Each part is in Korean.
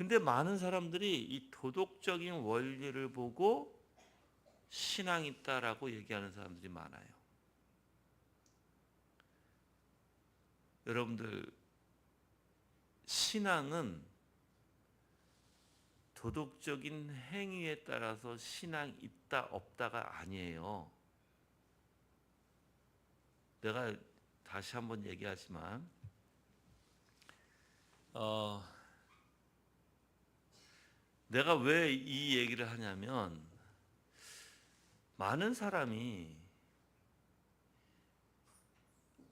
근데 많은 사람들이 이 도덕적인 원리를 보고 신앙 있다라고 얘기하는 사람들이 많아요. 여러분들 신앙은 도덕적인 행위에 따라서 신앙 있다 없다가 아니에요. 내가 다시 한번 얘기하지만 어, 내가 왜 이 얘기를 하냐면 많은 사람이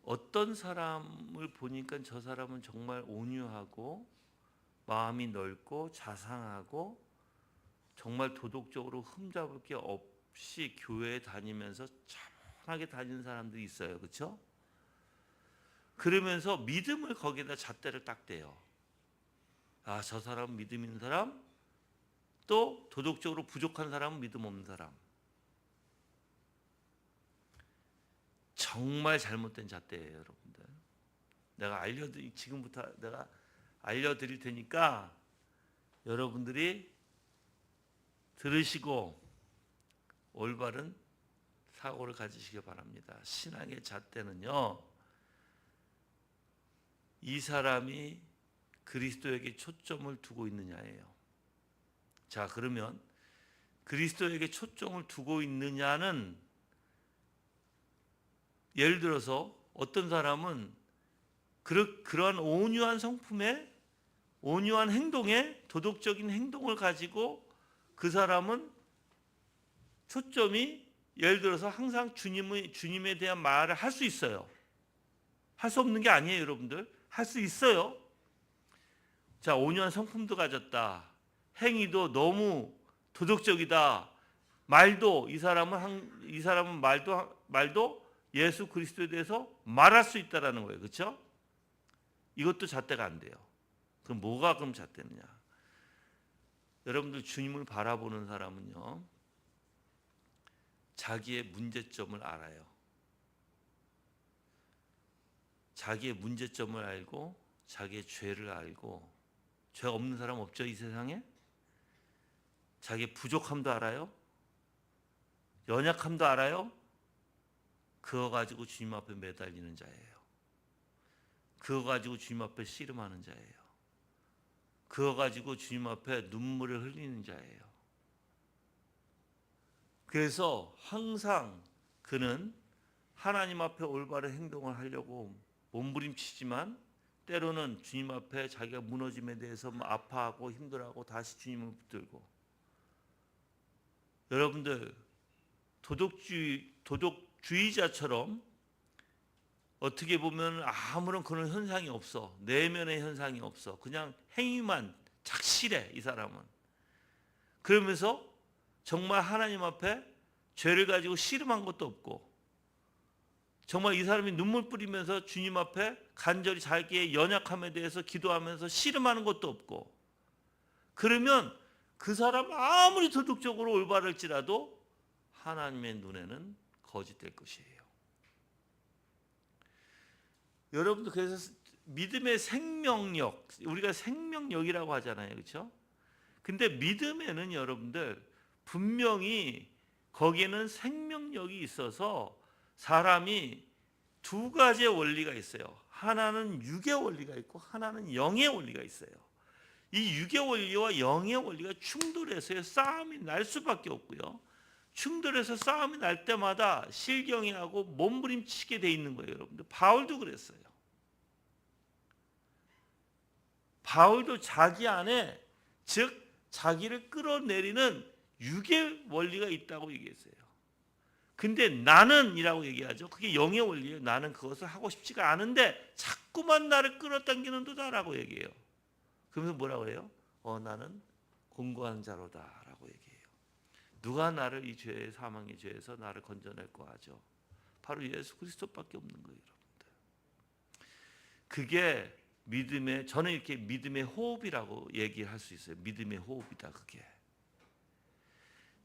어떤 사람을 보니까 저 사람은 정말 온유하고 마음이 넓고 자상하고 정말 도덕적으로 흠잡을 게 없이 교회에 다니면서 차분하게 다니는 사람들이 있어요. 그렇죠? 그러면서 믿음을 거기다 잣대를 딱 대요. 아, 저 사람 믿음 있는 사람, 또 도덕적으로 부족한 사람은 믿음 없는 사람. 정말 잘못된 잣대예요, 여러분들. 내가 알려드리 지금부터 내가 알려드릴 테니까 여러분들이 들으시고 올바른 사고를 가지시기 바랍니다. 신앙의 잣대는요. 이 사람이 그리스도에게 초점을 두고 있느냐예요. 자, 그러면 그리스도에게 초점을 두고 있느냐는 예를 들어서 어떤 사람은 그러, 그러한 온유한 성품에 온유한 행동에 도덕적인 행동을 가지고 그 사람은 초점이 예를 들어서 항상 주님의 주님에 대한 말을 할 수 있어요. 할 수 없는 게 아니에요, 여러분들. 할 수 있어요. 자, 온유한 성품도 가졌다. 행위도 너무 도덕적이다. 말도 이 사람은 한, 이 사람은 말도 말도 예수 그리스도에 대해서 말할 수 있다라는 거예요. 그렇죠? 이것도 잣대가 안 돼요. 그럼 뭐가 그럼 잣대느냐? 여러분들 주님을 바라보는 사람은요. 자기의 문제점을 알아요. 자기의 문제점을 알고 자기의 죄를 알고 죄 없는 사람 없죠 이 세상에? 자기의 부족함도 알아요. 연약함도 알아요. 그거 가지고 주님 앞에 매달리는 자예요. 그거 가지고 주님 앞에 씨름하는 자예요. 그거 가지고 주님 앞에 눈물을 흘리는 자예요. 그래서 항상 그는 하나님 앞에 올바른 행동을 하려고 몸부림치지만 때로는 주님 앞에 자기가 무너짐에 대해서 뭐 아파하고 힘들어하고 다시 주님을 붙들고 여러분들 도덕주의 도덕주의자처럼 어떻게 보면 아무런 그런 현상이 없어. 내면의 현상이 없어. 그냥 행위만 착실해 이 사람은. 그러면서 정말 하나님 앞에 죄를 가지고 씨름한 것도 없고 정말 이 사람이 눈물 뿌리면서 주님 앞에 간절히 자기의 연약함에 대해서 기도하면서 씨름하는 것도 없고 그러면 그 사람 아무리 도덕적으로 올바를지라도 하나님의 눈에는 거짓될 것이에요. 여러분도 그래서 믿음의 생명력 우리가 생명력이라고 하잖아요. 그렇죠? 근데 믿음에는 여러분들 분명히 거기에는 생명력이 있어서 사람이 두 가지의 원리가 있어요. 하나는 육의 원리가 있고 하나는 영의 원리가 있어요. 이 육의 원리와 영의 원리가 충돌해서 싸움이 날 수밖에 없고요. 충돌해서 싸움이 날 때마다 실경이하고 몸부림치게 돼 있는 거예요, 여러분들. 바울도 그랬어요. 바울도 자기 안에 즉 자기를 끌어내리는 육의 원리가 있다고 얘기했어요. 근데 나는이라고 얘기하죠. 그게 영의 원리예요. 나는 그것을 하고 싶지가 않은데 자꾸만 나를 끌어당기는 도다라고 얘기해요. 그러면서 뭐라고 해요? 어 나는 공고한 자로다라고 얘기해요. 누가 나를 이 죄의 사망의 죄에서 나를 건져낼 거 하죠? 바로 예수 그리스도밖에 없는 거예요, 여러분들. 그게 믿음의 저는 이렇게 믿음의 호흡이라고 얘기할 수 있어요. 믿음의 호흡이다 그게.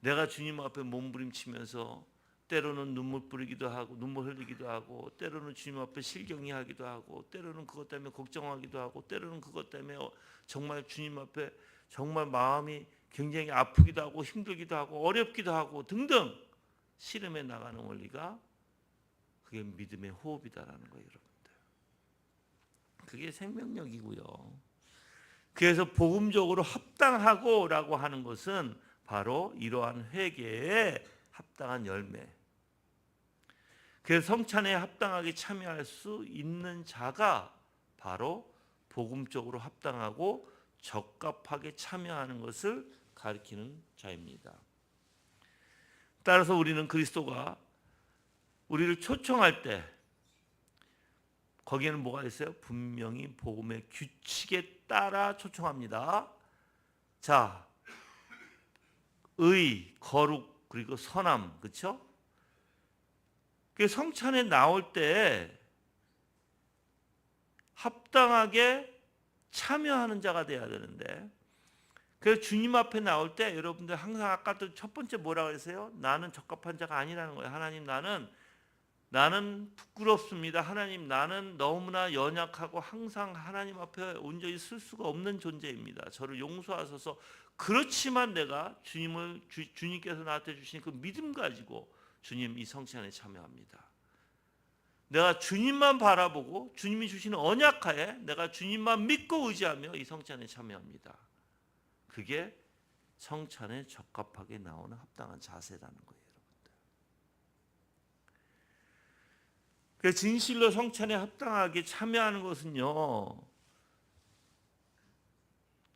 내가 주님 앞에 몸부림치면서 때로는 눈물 뿌리기도 하고 눈물 흘리기도 하고 때로는 주님 앞에 실경이하기도 하고 때로는 그것 때문에 걱정하기도 하고 때로는 그것 때문에 어, 정말 주님 앞에 정말 마음이 굉장히 아프기도 하고 힘들기도 하고 어렵기도 하고 등등 씨름해 나가는 원리가 그게 믿음의 호흡이다라는 거예요, 여러분들. 그게 생명력이고요. 그래서 복음적으로 합당하고라고 하는 것은 바로 이러한 회개에 합당한 열매. 그래서 성찬에 합당하게 참여할 수 있는 자가 바로 복음적으로 합당하고 적합하게 참여하는 것을 가리키는 자입니다. 따라서 우리는 그리스도가 우리를 초청할 때 거기에는 뭐가 있어요? 분명히 복음의 규칙에 따라 초청합니다. 자, 의, 거룩 그리고 선함, 그렇죠? 그 성찬에 나올 때 합당하게 참여하는 자가 돼야 되는데 그래서 주님 앞에 나올 때 여러분들 항상 아까도 첫 번째 뭐라고 했어요? 나는 적합한 자가 아니라는 거예요. 하나님 나는 나는 부끄럽습니다. 하나님 나는 너무나 연약하고 항상 하나님 앞에 온전히 쓸 수가 없는 존재입니다. 저를 용서하소서. 그렇지만 내가 주님을 주, 주님께서 나한테 주신 그 믿음 가지고 주님 이 성찬에 참여합니다. 내가 주님만 바라보고 주님이 주시는 언약하에 내가 주님만 믿고 의지하며 이 성찬에 참여합니다. 그게 성찬에 적합하게 나오는 합당한 자세라는 거예요, 여러분들. 그 진실로 성찬에 합당하게 참여하는 것은요.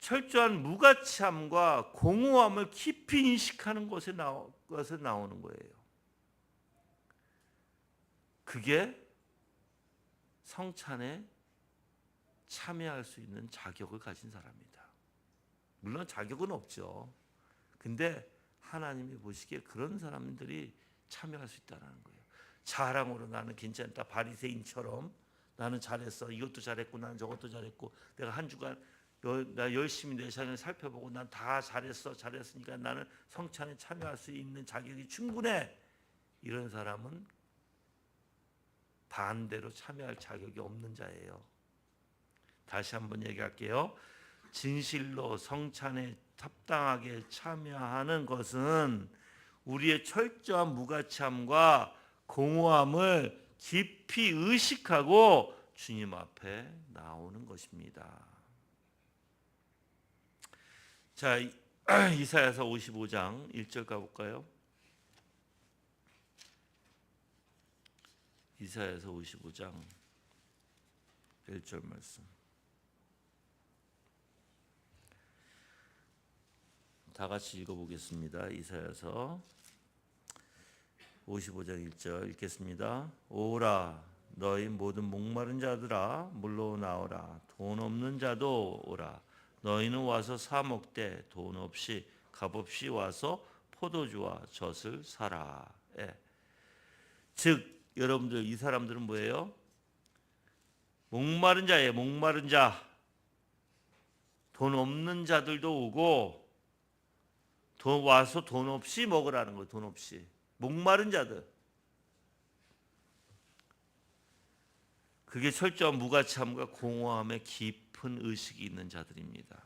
철저한 무가치함과 공허함을 깊이 인식하는 것에 나오, 것에 나오는 거예요. 그게 성찬에 참여할 수 있는 자격을 가진 사람입니다. 물론 자격은 없죠. 근데 하나님이 보시기에 그런 사람들이 참여할 수 있다는 거예요. 자랑으로 나는 괜찮다. 바리새인처럼 나는 잘했어. 이것도 잘했고 나는 저것도 잘했고 내가 한 주간 나 열심히 내 삶을 살펴보고 난 다 잘했어. 잘했으니까 나는 성찬에 참여할 수 있는 자격이 충분해. 이런 사람은 반대로 참여할 자격이 없는 자예요. 다시 한번 얘기할게요. 진실로 성찬에 합당하게 참여하는 것은 우리의 철저한 무가치함과 공허함을 깊이 의식하고 주님 앞에 나오는 것입니다. 자, 이사야서 55장 1절 가볼까요? 이사야서 55장 1절 말씀. 다 같이 읽어보겠습니다. 이사야서 55장 1절 읽겠습니다. 오라 너희 모든 목마른 자들아 물로 나오라 돈 없는 자도 오라 너희는 와서 사 먹되 돈 없이 값 없이 와서 포도주와 젖을 사라. 예. 즉 여러분들 이 사람들은 뭐예요? 목마른 자예요. 목마른 자. 돈 없는 자들도 오고 돈 와서 돈 없이 먹으라는 거예요. 돈 없이. 목마른 자들. 그게 철저한 무가치함과 공허함의 깊은 의식이 있는 자들입니다.